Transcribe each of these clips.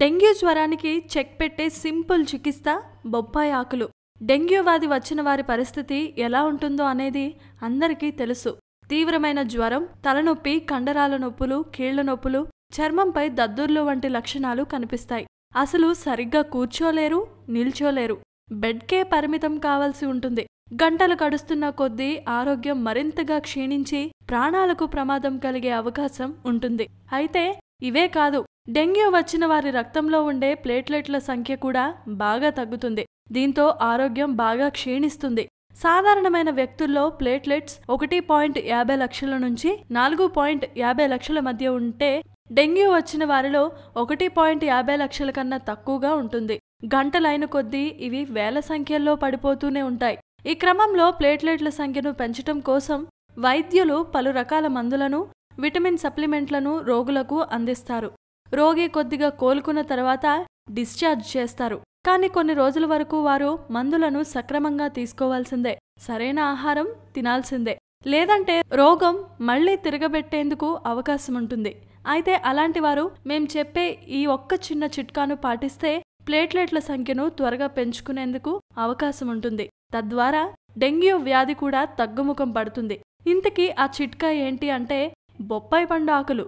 Dengue జ్వరానికి check పెట్టే simple చికిత్స బొప్పాయి ఆకులు. డెంగ్యూ వ్యాధి వచ్చిన వారి పరిస్థితి ఎలా ఉంటుందో అనేది అందరికీ తెలుసు. తీవ్రమైన జ్వరం తలనొప్పి కండరాల నొప్పులు కీళ్ళ నొప్పులు చర్మంపై దద్దుర్లు వంటి లక్షణాలు కనిపిస్తాయి. అసలు సరిగ్గా కూర్చోలేరు నిల్చోలేరు. బెడ్కే పరిమితం కావాల్సి ఉంటుంది. గంటలు గడుస్తున్న కొద్దీ ఆరోగ్యం మరింతగా క్షీణించి ప్రాణాలకు ప్రమాదం కలిగే అవకాశం ఉంటుంది. అయితే ఇవే కాదు డెంగ్యూ వచ్చిన వారి రక్తంలో ఉండే ప్లేట్లెట్ల సంఖ్య కూడా బాగా తగ్గుతుంది. దీంతో ఆరోగ్యం బాగా క్షీణిస్తుంది. సాధారణమైన వ్యక్తుల్లో ప్లేట్లెట్స్ ఒకటి పాయింట్ యాభై లక్షల నుంచి నాలుగు పాయింట్ యాభై లక్షల మధ్య ఉంటే డెంగ్యూ వచ్చిన వారిలో ఒకటి పాయింట్ యాభై లక్షల కన్నా తక్కువగా ఉంటుంది. గంటలైన కొద్దీ ఇవి వేల సంఖ్యల్లో పడిపోతూనే ఉంటాయి. ఈ క్రమంలో ప్లేట్లెట్ల సంఖ్యను పెంచటం కోసం వైద్యులు పలు రకాల మందులను విటమిన్ సప్లిమెంట్లను రోగులకు అందిస్తారు. రోగి కొద్దిగా కోలుకున్న తర్వాత డిశ్చార్జ్ చేస్తారు. కానీ కొన్ని రోజుల వరకు వారు మందులను సక్రమంగా తీసుకోవాల్సిందే. సరైన ఆహారం తినాల్సిందే. లేదంటే రోగం మళ్ళీ తిరగబెట్టేందుకు అవకాశం ఉంటుంది. అయితే అలాంటి వారు మేం చెప్పే ఈ ఒక్క చిన్న చిట్కాను పాటిస్తే ప్లేట్లెట్ల సంఖ్యను త్వరగా పెంచుకునేందుకు అవకాశం ఉంటుంది. తద్వారా డెంగ్యూ వ్యాధి కూడా తగ్గుముఖం పడుతుంది. ఇంతకీ ఆ చిట్కా ఏంటి అంటే బొప్పాయి పండు ఆకులు.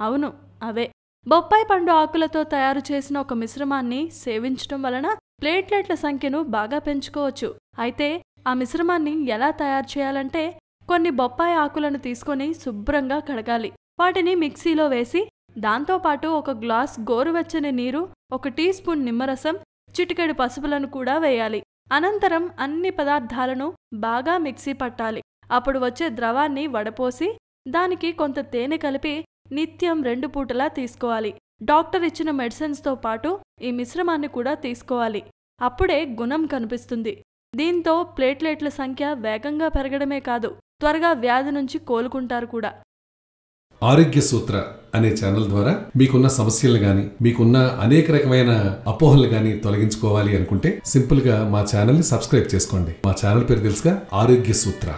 అవును అవే. బొప్పాయి పండు ఆకులతో తయారు చేసిన ఒక మిశ్రమాన్ని సేవించటం వలన ప్లేట్లెట్ల సంఖ్యను బాగా పెంచుకోవచ్చు. అయితే ఆ మిశ్రమాన్ని ఎలా తయారు చేయాలంటే కొన్ని బొప్పాయి ఆకులను తీసుకొని శుభ్రంగా కడగాలి. వాటిని మిక్సీలో వేసి దాంతోపాటు ఒక గ్లాస్ గోరువెచ్చని నీరు ఒక టీ స్పూన్ నిమ్మరసం చిటికెడు పసుపులను కూడా వేయాలి. అనంతరం అన్ని పదార్థాలను బాగా మిక్సీ పట్టాలి. అప్పుడు వచ్చే ద్రవాన్ని వడపోసి దానికి కొంత తేనె కలిపి నిత్యం రెండు పూటలా తీసుకోవాలి. డాక్టర్ ఇచ్చిన మెడిసిన్స్తో పాటు ఈ మిశ్రమాన్ని కూడా తీసుకోవాలి. అప్పుడే గుణం కనిపిస్తుంది. దీంతో ప్లేట్లెట్ల సంఖ్య వేగంగా పెరగడమే కాదు త్వరగా వ్యాధి నుంచి కోలుకుంటారు కూడా. ఆరోగ్య సూత్ర అనే ఛానల్ ద్వారా మీకున్న సమస్యలు గాని మీకున్న అనేక రకమైన అపోహలు గాని తొలగించుకోవాలి అనుకుంటే సింపుల్గా మా ఛానల్ని సబ్స్క్రైబ్ చేసుకోండి. మా ఛానల్ పేరు తెలుసుగా ఆరోగ్య సూత్ర.